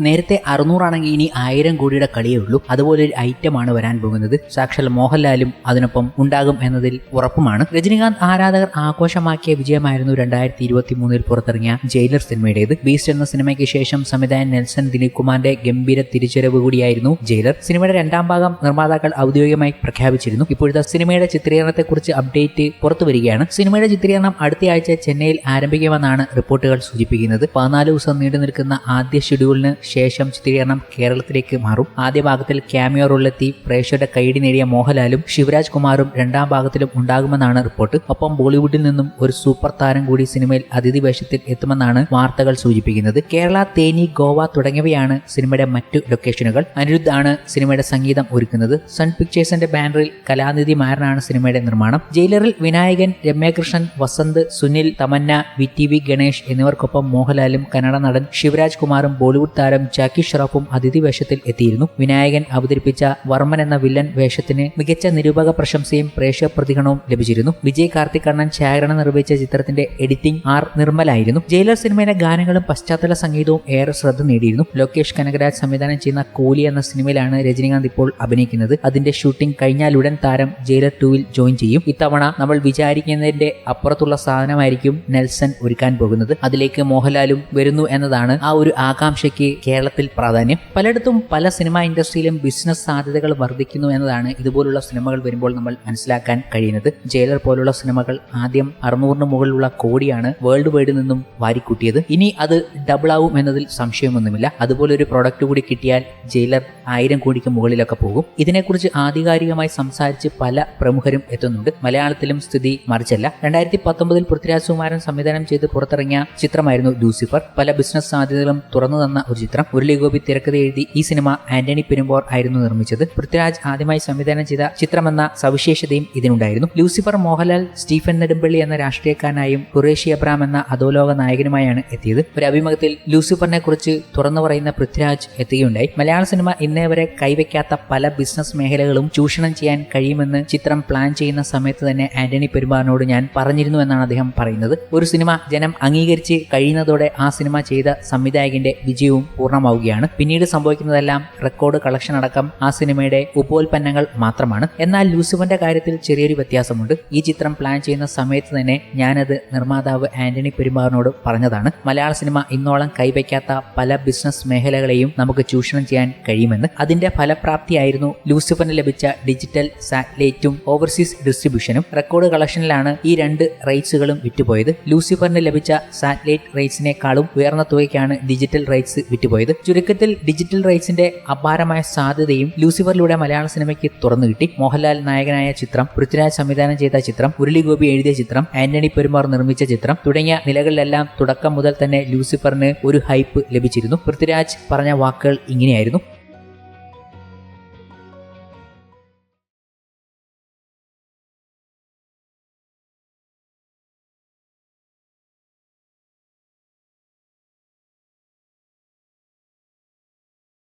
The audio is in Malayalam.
നേരത്തെ അറുന്നൂറാണെങ്കിൽ ഇനി ആയിരം കോടിയുടെ കളിയേ ഉള്ളൂ. അതുപോലെ ഒരു ഐറ്റമാണ് വരാൻ പോകുന്നത്. സാക്ഷാൽ മോഹൻലാലും അതിനൊപ്പം ഉണ്ടാകും എന്നതിൽ ഉറപ്പുമാണ്. രജനികാന്ത് ആരാധകർ ആഘോഷമാക്കിയ വിജയമായിരുന്നു രണ്ടായിരത്തി ഇരുപത്തി മൂന്നിൽ പുറത്തിറങ്ങിയ ജയിലർ സിനിമയുടേത്. ബീസ്റ്റ് എന്ന സിനിമയ്ക്ക് ശേഷം സംവിധായകൻ നെൽസൺ ദിലീപ് കുമാറിന്റെ ഗംഭീര തിരിച്ചറിവ് കൂടിയായിരുന്നു ജയിലർ. സിനിമയുടെ രണ്ടാം ഭാഗം നിർമ്മാതാക്കൾ ഔദ്യോഗികമായി പ്രഖ്യാപിച്ചിരുന്നു. ഇപ്പോഴത്തെ സിനിമയുടെ ചിത്രീകരണത്തെക്കുറിച്ച് അപ്ഡേറ്റ് പുറത്തു വരികയാണ്. സിനിമയുടെ ചിത്രീകരണം അടുത്തയാഴ്ച ചെന്നൈയിൽ ആരംഭിക്കുമെന്നാണ് റിപ്പോർട്ടുകൾ സൂചിപ്പിക്കുന്നത്. പതിനാല് ദിവസം നീണ്ടു നിൽക്കുന്ന ആദ്യ ഷെഡ്യൂളിന് ശേഷം ചിത്രീകരണം കേരളത്തിലേക്ക് മാറും. ആദ്യ ഭാഗത്തിൽ ക്യാമിയോ റോളിലെത്തി പ്രേക്ഷകരുടെ കൈയടി നേടിയ മോഹൻലാലും ശിവരാജ് കുമാറും രണ്ടാം ഭാഗത്തിലും ഉണ്ടാകുമെന്നാണ് റിപ്പോർട്ട്. ഒപ്പം ബോളിവുഡിൽ നിന്നും ഒരു സൂപ്പർ താരം കൂടി സിനിമയിൽ അതിഥി വേഷത്തിൽ എത്തുമെന്നാണ് വാർത്തകൾ സൂചിപ്പിക്കുന്നത്. കേരള തേനി ഗോവ തുടങ്ങിയവയാണ് സിനിമയുടെ മറ്റു ലൊക്കേഷനുകൾ. അനിരുദ്ധ് ആണ് സിനിമയുടെ സംഗീതം ഒരുക്കുന്നത്. സൺ പിക്ചേഴ്സിന്റെ ബാനറിൽ കലാനിധി മാരനാണ് സിനിമയുടെ നിർമ്മാണം. ജയിലറിൽ Vinayakan Ramya Krishnan Vasanth Sunil Tamannaah V T V Ganesh എന്നിവർക്കൊപ്പം മോഹൻലാലും കന്നഡ നടൻ ശിവരാജ് കുമാറും ബോളിവുഡ് താരം ജാക്കി ഷറഫും അതിഥി വേഷത്തിൽ എത്തിയിരുന്നു. വിനായകൻ അവതരിപ്പിച്ച വർമ്മൻ എന്ന വില്ലൻ വേഷത്തിന് മികച്ച നിരൂപക പ്രശംസയും പ്രേക്ഷക പ്രതികരണവും ലഭിച്ചിരുന്നു. വിജയ് കാർത്തിക് കണ്ണൻ ഛായാഗ്രഹണം നിർവഹിച്ച ചിത്രത്തിന്റെ എഡിറ്റിംഗ് ആർ നിർമ്മലായിരുന്നു. ജയിലർ സിനിമയിലെ ഗാനങ്ങളും പശ്ചാത്തല സംഗീതവും ഏറെ ശ്രദ്ധ നേടിയിരുന്നു. ലോകേഷ് കനകരാജ് സംവിധാനം ചെയ്യുന്ന കോലി എന്ന സിനിമയിലാണ് രജനീകാന്ത് ഇപ്പോൾ അഭിനയിക്കുന്നത്. അതിന്റെ ഷൂട്ടിംഗ് കഴിഞ്ഞാലുടൻ താരം ജയിലർ ടൂവിൽ ജോയിൻ ചെയ്യും. ഇത്തവണ നമ്മൾ വിചാരിക്കുന്നതിന്റെ അപ്പുറത്തുള്ള സാധനമായിരിക്കും നെൽസൺ ഒരുക്കാൻ പോകുന്നത്. അതിലേക്ക് മോഹൻലാലും വരുന്നു എന്നതാണ് ആ ഒരു ആകാംക്ഷയ്ക്ക് കേരളത്തിൽ പ്രാധാന്യം പലയിടത്തും പല സിനിമാ ഇൻഡസ്ട്രിയിലും ബിസിനസ് സാധ്യതകൾ വർദ്ധിക്കുന്നു എന്നതാണ് ഇതുപോലുള്ള സിനിമകൾ വരുമ്പോൾ നമ്മൾ മനസ്സിലാക്കാൻ കഴിയുന്നത്. ജയിലർ പോലുള്ള സിനിമകൾ ആദ്യം അറുന്നൂറിന് മുകളിലുള്ള കോടിയാണ് വേൾഡ് വൈഡിൽ നിന്നും വാരിക്കൂട്ടിയത്. ഇനി അത് ഡബിൾ ആവും എന്നതിൽ സംശയമൊന്നുമില്ല. അതുപോലെ ഒരു പ്രൊഡക്റ്റ് കൂടി കിട്ടിയാൽ ജയിലർ ആയിരം കോടിക്ക് മുകളിലൊക്കെ പോകും. ഇതിനെക്കുറിച്ച് ആധികാരികമായി സംസാരിച്ച് പല പ്രമുഖരും എത്തുന്നുണ്ട്. മലയാളത്തിലും സ്ഥിതി മറിച്ചല്ല. രണ്ടായിരത്തി പത്തൊമ്പതിൽ പൃഥ്വിരാജ് കുമാരൻ സംവിധാനം ചെയ്ത് പുറത്തിറങ്ങിയ ചിത്രമായിരുന്നു ലൂസിഫർ. പല ബിസിനസ് സാധ്യതകളും തുറന്നു തന്ന ഒരു ചിത്രം. മുരളി ഗോപി തിരക്കഥ എഴുതി ഈ സിനിമ ആന്റണി പെരുമ്പോർ ആയിരുന്നു നിർമ്മിച്ചത്. പൃഥ്വിരാജ് ആദ്യമായി സംവിധാനം ചെയ്ത ചിത്രമെന്ന സവിശേഷതയും ഇതിനുണ്ടായിരുന്നു. ലൂസിഫർ മോഹൻലാൽ സ്റ്റീഫൻ നെടുമ്പള്ളി എന്ന രാഷ്ട്രീയക്കാരനായും ഖുറേഷി അബ്രാം എന്ന അധോലോക നായകനുമായാണ് എത്തിയത്. ഒരു അഭിമുഖത്തിൽ ലൂസിഫറിനെ കുറിച്ച് തുറന്നു പറയുന്ന പൃഥ്വിരാജ് എത്തുകയുണ്ടായി. മലയാള സിനിമ ഇന്നേ വരെ കൈവയ്ക്കാത്ത പല ബിസിനസ് മേഖലകളും ചൂഷണം ചെയ്യാൻ കഴിയുമെന്ന് ചിത്രം പ്ലാൻ ചെയ്യുന്ന സമയത്ത് തന്നെ ആന്റണി പെരുമ്പാറിനോട് ഞാൻ പറഞ്ഞിരുന്നു എന്നാണ് അദ്ദേഹം പറയുന്നത്. ഒരു സിനിമ ജനം അംഗീകരിച്ച് കഴിയുന്നതോടെ ആ സിനിമ ചെയ്ത സംവിധായകന്റെ വിജയവും പൂർണമാവുകയാണ്. പിന്നീട് സംഭവിക്കുന്നതെല്ലാം റെക്കോർഡ് കളക്ഷൻ അടക്കം ആ സിനിമയുടെ ഉപോൽപ്പന്നങ്ങൾ മാത്രമാണ്. എന്നാൽ ലൂസിഫറിന്റെ കാര്യത്തിൽ ചെറിയൊരു വ്യത്യാസമുണ്ട്. ഈ ചിത്രം പ്ലാൻ ചെയ്യുന്ന സമയത്ത് തന്നെ ഞാനത് നിർമ്മാതാവ് ആന്റണി പെരുമാറിനോട് പറഞ്ഞതാണ്. മലയാള സിനിമ ഇന്നോളം കൈവയ്ക്കാത്ത പല ബിസിനസ് മേഖലകളെയും നമുക്ക് ചൂഷണം ചെയ്യാൻ കഴിയുമെന്ന്. അതിന്റെ ഫലപ്രാപ്തിയായിരുന്നു ലൂസിഫറിന് ലഭിച്ച ഡിജിറ്റൽ സാറ്റലൈറ്റും ഓവർസീസ് ഡിസ്ട്രിബ്യൂഷനും റെക്കോർഡ് കളക്ഷനിലാണ് ഈ രണ്ട് റൈറ്റ്സുകളും വിറ്റുപോയത്. ലൂസിഫറിന് ലഭിച്ച സാറ്റലൈറ്റ് റൈറ്റ്സിനേക്കാളും ഉയർന്ന തുകയ്ക്കാണ് ഡിജിറ്റൽ റൈറ്റ്സ് വിറ്റുപോയത് ചുരുക്കത്തിൽ ഡിജിറ്റൽ റൈറ്റ്സിന്റെ അപാരമായ സാധ്യതയും ലൂസിഫറിലൂടെ മലയാള സിനിമയ്ക്ക് തുറന്നു കിട്ടി. മോഹൻലാൽ നായകനായ ചിത്രം പൃഥ്വിരാജ് സംവിധാനം ചെയ്ത ചിത്രം ഉരുളി ഗോപി എഴുതിയ ചിത്രം ആന്റണി പെരുമാർ നിർമ്മിച്ച ചിത്രം തുടങ്ങിയ നിലകളിലെല്ലാം തുടക്കം മുതൽ തന്നെ ലൂസിഫറിന് ഒരു ഹൈപ്പ് ലഭിച്ചിരുന്നു. പൃഥ്വിരാജ് പറഞ്ഞ വാക്കുകൾ ഇങ്ങനെയായിരുന്നു.